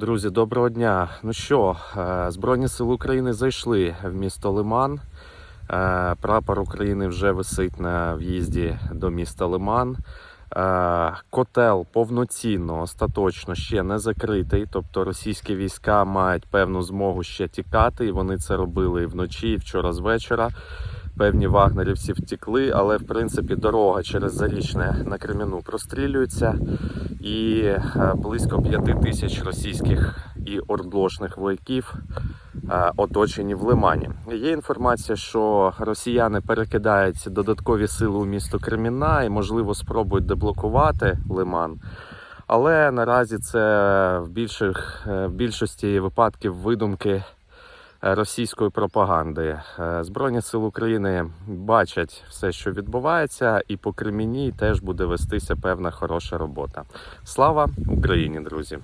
Друзі, доброго дня. Ну що, е, Збройні сили України зайшли в місто Лиман. Е, Прапор України вже висить на в'їзді до міста Лиман. Е, Котел повноцінно, остаточно ще не закритий. Тобто російські війська мають певну змогу ще тікати. І вони це робили вночі, і вчора з вечора. Певні вагнерівці втекли, але в принципі дорога через Зарічне на Креміну прострілюється і е, близько п'яти тисяч російських і ордлошних вояків е, оточені в Лимані. Є інформація, що росіяни перекидають додаткові сили у місто Креміна і, можливо, спробують деблокувати Лиман. Але наразі це в, більших, е, в більшості випадків видумки російської пропаганди. Е, Збройні сили України бачать все, що відбувається, і по Креміні теж буде вестися певна хороша робота. Слава Україні, друзі!